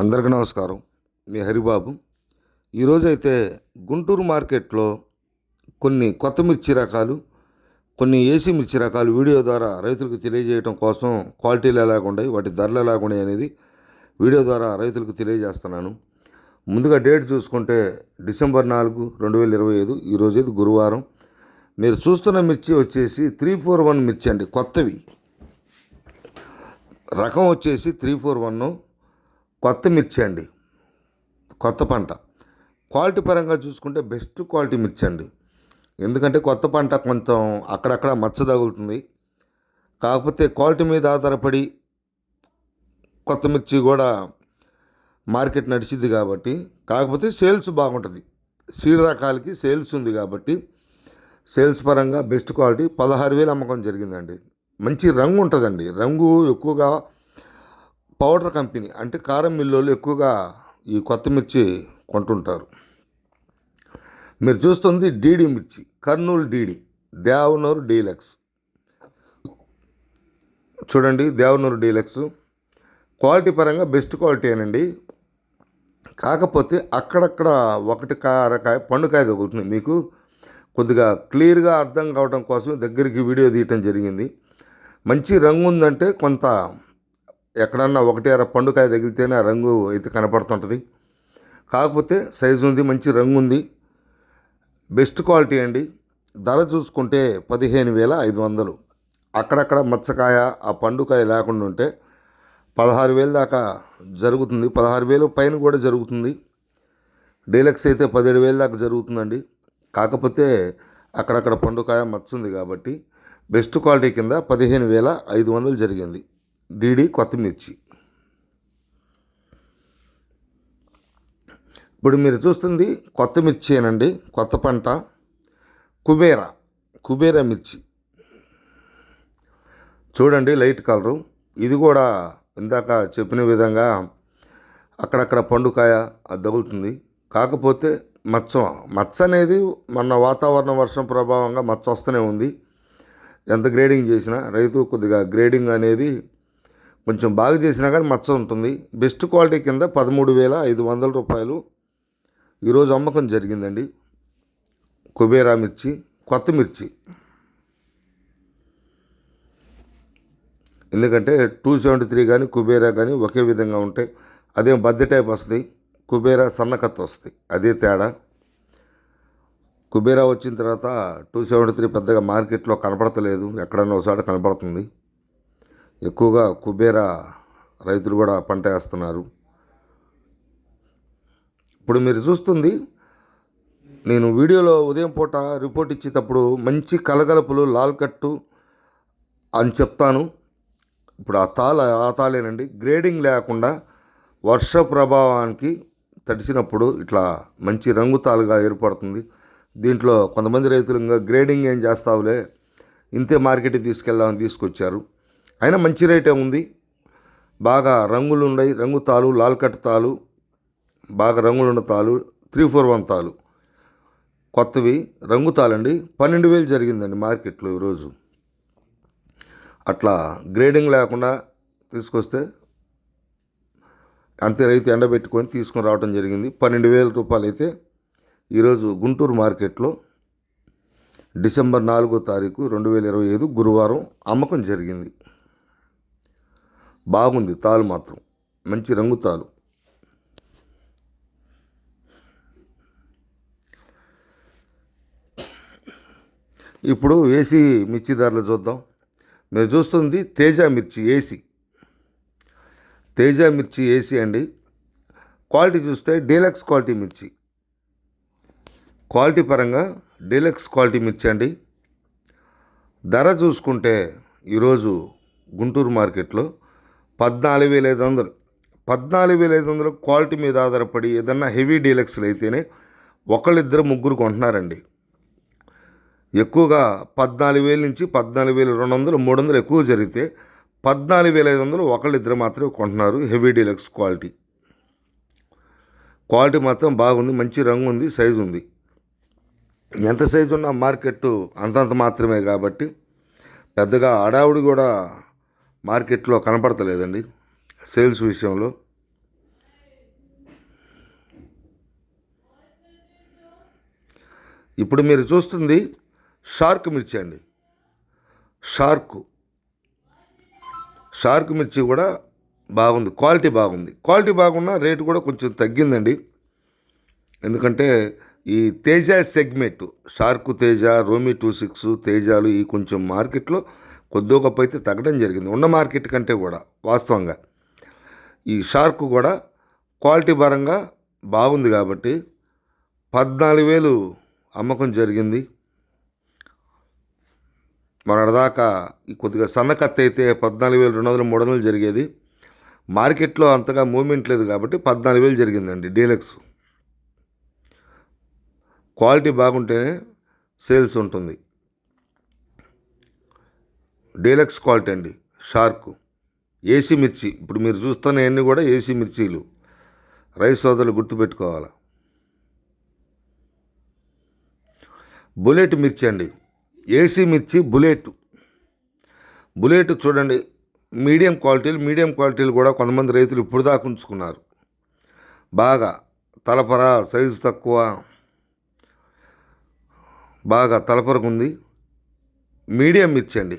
అందరికీ నమస్కారం. మీ హరిబాబు. ఈరోజైతే గుంటూరు మార్కెట్లో కొన్ని కొత్త మిర్చి రకాలు కొన్ని ఏసీ మిర్చి రకాలు వీడియో ద్వారా రైతులకు తెలియజేయడం కోసం క్వాలిటీలు ఎలాగుంటాయి వాటి ధరలు ఎలాగున్నాయి అనేది వీడియో ద్వారా రైతులకు తెలియజేస్తున్నాను. ముందుగా డేట్ చూసుకుంటే డిసెంబర్ నాలుగు రెండు వేల ఇరవై ఐదు ఈరోజు అయితే గురువారం. మీరు చూస్తున్న మిర్చి వచ్చేసి త్రీ ఫోర్ వన్ మిర్చి అండి కొత్తవి. రకం వచ్చేసి త్రీ ఫోర్ వన్ కొత్త మిర్చి అండి. కొత్త పంట. క్వాలిటీ పరంగా చూసుకుంటే బెస్ట్ క్వాలిటీ మిర్చి అండి. ఎందుకంటే కొత్త పంట కొంచెం అక్కడక్కడ మచ్చ తగులుతుంది. కాకపోతే క్వాలిటీ మీద ఆధారపడి కొత్త మిర్చి కూడా మార్కెట్ నడిచిద్ది కాబట్టి కాకపోతే సేల్స్ బాగుంటుంది. సీడ్ రకాలకి సేల్స్ ఉంది కాబట్టి సేల్స్ పరంగా బెస్ట్ క్వాలిటీ పదహారు వేలు అమ్మకం జరిగిందండి. మంచి రంగు ఉంటుందండి. రంగు ఎక్కువగా పౌడర్ కంపెనీ అంటే కారం మిల్లోళ్ళు ఎక్కువగా ఈ కొత్త మిర్చి కొంటుంటారు. మీరు చూస్తుంది డీడీ మిర్చి కర్నూలు డీడీ దేవనూరు డీలక్స్. చూడండి దేవనూరు డీలక్స్. క్వాలిటీ పరంగా బెస్ట్ క్వాలిటీ అనండి. కాకపోతే అక్కడక్కడ ఒకటి కారకాయ పండుకాయ తగులుతుంది మీకు. కొద్దిగా క్లియర్గా అర్థం కావడం కోసం దగ్గరికి వీడియో తీయటం జరిగింది. మంచి రంగు ఉందంటే కొంత ఎక్కడన్నా ఒకటి అర పండుకాయ తగిలితేనే ఆ రంగు అయితే కనపడుతుంటుంది. కాకపోతే సైజు ఉంది మంచి రంగు ఉంది. బెస్ట్ క్వాలిటీ అండి. ధర చూసుకుంటే పదిహేను వేల ఐదు వందలు. అక్కడక్కడ మచ్చకాయ ఆ పండుకాయ లేకుండా ఉంటే పదహారు వేలు దాకా జరుగుతుంది. పదహారు వేలు పైన కూడా జరుగుతుంది. డీలక్స్ అయితే పదిహేడు వేలు దాకా జరుగుతుందండి. కాకపోతే అక్కడక్కడ పండుకాయ మచ్చుంది కాబట్టి బెస్ట్ క్వాలిటీ కింద పదిహేను వేల ఐదు వందలు జరిగింది. డీడీ కొత్తమిర్చి ఇప్పుడు మీరు చూస్తుంది కొత్త మిర్చేనండి కొత్త పంట కుబేరా కుబేరా మిర్చి. చూడండి లైట్ కలరు. ఇది కూడా ఇందాక చెప్పిన విధంగా అక్కడక్కడ పండుకాయ అది తగులుతుంది. కాకపోతే మచ్చ మచ్చ అనేది మన వాతావరణ వర్షం ప్రభావంగా మచ్చ వస్తూనే ఉంది. ఎంత గ్రేడింగ్ చేసినా రైతు కొద్దిగా గ్రేడింగ్ అనేది కొంచెం బాగా చేసినా కానీ మచ్చ ఉంటుంది. బెస్ట్ క్వాలిటీ కింద పదమూడు వేల ఐదు వందల రూపాయలు. ఈరోజు అమ్మకం జరిగిందండి. కుబేరా మిర్చి కొత్త మిర్చి. ఎందుకంటే టూ సెవెంటీ త్రీ కానీ కుబేరా కానీ ఒకే విధంగా ఉంటాయి అదేం బద్దె టైప్ వస్తుంది. కుబేరా సన్నకత్త వస్తుంది. అదే తేడా. కుబేరా వచ్చిన తర్వాత టూ సెవెంటీ త్రీ పెద్దగా మార్కెట్లో కనపడతలేదు. ఎక్కడన్నా ఒకసారి కనపడుతుంది. ఎక్కువగా కుబేరా రైతులు కూడా పంట వేస్తున్నారు. ఇప్పుడు మీరు చూస్తుంది నేను వీడియోలో ఉదయం పూట రిపోర్ట్ ఇచ్చేటప్పుడు మంచి కలగలుపులు లాల్ కట్టు అని చెప్తాను. ఇప్పుడు ఆ తాళ ఆ తాళేనండి. గ్రేడింగ్ లేకుండా వర్ష ప్రభావానికి తడిసినప్పుడు ఇట్లా మంచి రంగు తాలుగా ఏర్పడుతుంది. దీంట్లో కొంతమంది రైతులు ఇంకా గ్రేడింగ్ ఏం చేస్తావులే ఇంతే మార్కెట్కి తీసుకెళ్దామని తీసుకొచ్చారు. అయినా మంచి రేటే ఉంది బాగా రంగులు ఉన్నాయి రంగు తాలు లాల్ కట్ తాలు బాగా రంగులున్న తాలు త్రీ ఫోర్ వన్ తాలు. కొత్తవి రంగు తాలండి. పన్నెండు వేలు జరిగిందండి మార్కెట్లో ఈరోజు. అట్లా గ్రేడింగ్ లేకుండా తీసుకొస్తే అంతే రైతు ఎండబెట్టుకొని తీసుకొని రావడం జరిగింది. పన్నెండు వేల రూపాయలు అయితే ఈరోజు గుంటూరు మార్కెట్లో డిసెంబర్ నాలుగో తారీఖు రెండు వేల ఇరవై ఐదు గురువారం అమ్మకం జరిగింది. బాగుంది తాలు మాత్రం. మంచి రంగు తాలు. ఇప్పుడు ఏసీ మిర్చి ధరలు చూద్దాం. మీరు చూస్తుంది తేజ మిర్చి ఏసీ. తేజ మిర్చి ఏసీ అండి. క్వాలిటీ చూస్తే డీలక్స్ క్వాలిటీ మిర్చి. క్వాలిటీ పరంగా డీలక్స్ క్వాలిటీ మిర్చి అండి. ధర చూసుకుంటే ఈరోజు గుంటూరు మార్కెట్లో పద్నాలుగు వేల ఐదు వందలు. పద్నాలుగు వేల ఐదు వందలు క్వాలిటీ మీద ఆధారపడి ఏదన్నా హెవీ డీలక్స్లు అయితేనే ఒకళ్ళిద్దరు ముగ్గురు కొంటున్నారండి. ఎక్కువగా పద్నాలుగు వేల నుంచి పద్నాలుగు వేల రెండు వందలు మూడు వందలు ఎక్కువ జరిగితే పద్నాలుగు వేల ఐదు వందలు ఒకళ్ళిద్దరు మాత్రమే కొంటున్నారు హెవీ డీలక్స్ క్వాలిటీ. క్వాలిటీ మాత్రం బాగుంది మంచి రంగు ఉంది సైజు ఉంది. ఎంత సైజు ఉన్న మార్కెట్ అంతంత మాత్రమే కాబట్టి పెద్దగా అడావుడి కూడా మార్కెట్లో కనపడతలేదండి. సేల్స్ విషయంలో. ఇప్పుడు మీరు చూస్తుంది షార్క్ మిర్చి అండి. షార్క్. షార్క్ మిర్చి కూడా బాగుంది. క్వాలిటీ బాగుంది. క్వాలిటీ బాగున్నా రేటు కూడా కొంచెం తగ్గిందండి. ఎందుకంటే ఈ తేజ సెగ్మెంట్ షార్క్ తేజ రోమి టూ సిక్స్ తేజాలు ఈ కొంచెం మార్కెట్లో కొద్దో గొప్ప అయితే తగ్గడం జరిగింది. ఉన్న మార్కెట్ కంటే కూడా వాస్తవంగా ఈ షార్క్ కూడా క్వాలిటీ పరంగా బాగుంది కాబట్టి పద్నాలుగు వేలు అమ్మకం జరిగింది. మొన్నటిదాకా ఈ కొద్దిగా సన్నకత్తి అయితే పద్నాలుగు వేలు రెండు వందలు మూడు వందలు జరిగేది. మార్కెట్లో అంతగా మూమెంట్ లేదు కాబట్టి పద్నాలుగు వేలు జరిగిందండి డీలక్స్. క్వాలిటీ బాగుంటేనే సేల్స్ ఉంటుంది. డీలక్స్ క్వాలిటీ అండి షార్క్. ఏసీ మిర్చి ఇప్పుడు మీరు చూస్తున్నవన్నీ కూడా ఏసీ మిర్చీలు. రైస్ సోదరులు గుర్తుపెట్టుకోవాలి? బుల్లెట్ మిర్చి అండి ఏసీ మిర్చి బుల్లెట్. బుల్లెట్ చూడండి మీడియం క్వాలిటీలు మీడియం క్వాలిటీలు కూడా కొంతమంది రైతులు ఇప్పుడు దాకా ఉంచుకున్నారు. బాగా తలపర సైజు తక్కువ బాగా తలపరకు ఉంది. మీడియం మిర్చి అండి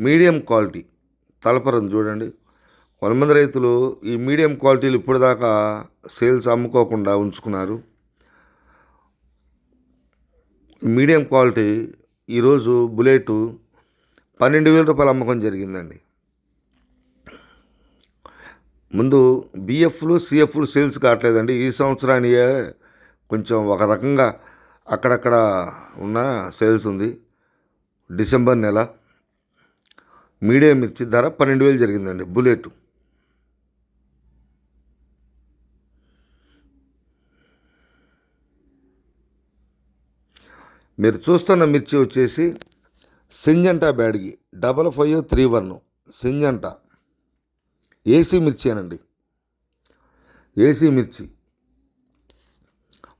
మీడియం క్వాలిటీ. తలపరం చూడండి. కొంతమంది రైతులు ఈ మీడియం క్వాలిటీలు ఇప్పటిదాకా సేల్స్ అమ్ముకోకుండా ఉంచుకున్నారు. మీడియం క్వాలిటీ ఈరోజు బుల్లెట్ పన్నెండు వేల రూపాయలు అమ్మకం జరిగిందండి. ముందు బిఎఫ్లు సిఎఫ్లు సేల్స్ కావట్లేదండి. ఈ సంవత్సరానియే కొంచెం ఒక రకంగా అక్కడక్కడ ఉన్న సేల్స్ ఉంది. డిసెంబర్ నెల మీడియం మిర్చి ధర పన్నెండు వేలు జరిగిందండి బుల్లెట్. మీరు చూస్తున్న మిర్చి వచ్చేసి Syngenta Byadgi double five three one. Syngenta. AC మిర్చి అనండి. ఏసీ మిర్చి.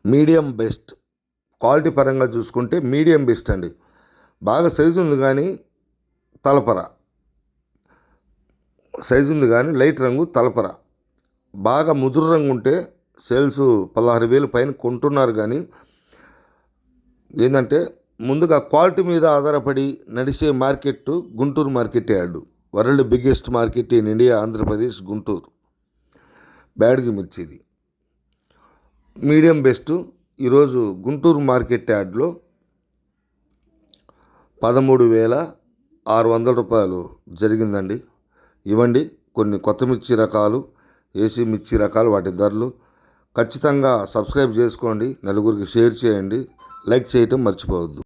Medium best. క్వాలిటీ పరంగా చూసుకుంటే మీడియం బెస్ట్ అండి. బాగా సైజు ఉంది కానీ తలపర. సైజు ఉంది కానీ లైట్ రంగు తలపర. బాగా ముదురు రంగు ఉంటే సేల్స్ పదహారు వేలు పైన కొంటున్నారు కానీ ఏంటంటే ముందుగా క్వాలిటీ మీద ఆధారపడి నడిచే market Guntur market yard. World biggest market in India Andhra Pradesh Guntur. బ్యాడ్కి మిర్చిది. మీడియం బెస్ట్ ఈరోజు గుంటూరు మార్కెట్ యార్డ్లో పదమూడు వేల ఆరు వందల రూపాయలు జరిగిందండి. ఇవ్వండి. కొన్ని కొత్త మిర్చి రకాలు ఏసీ మిర్చి రకాలు వాటి ధరలు. ఖచ్చితంగా సబ్స్క్రైబ్ చేసుకోండి. నలుగురికి షేర్ చేయండి. లైక్ చేయటం మర్చిపోవద్దు.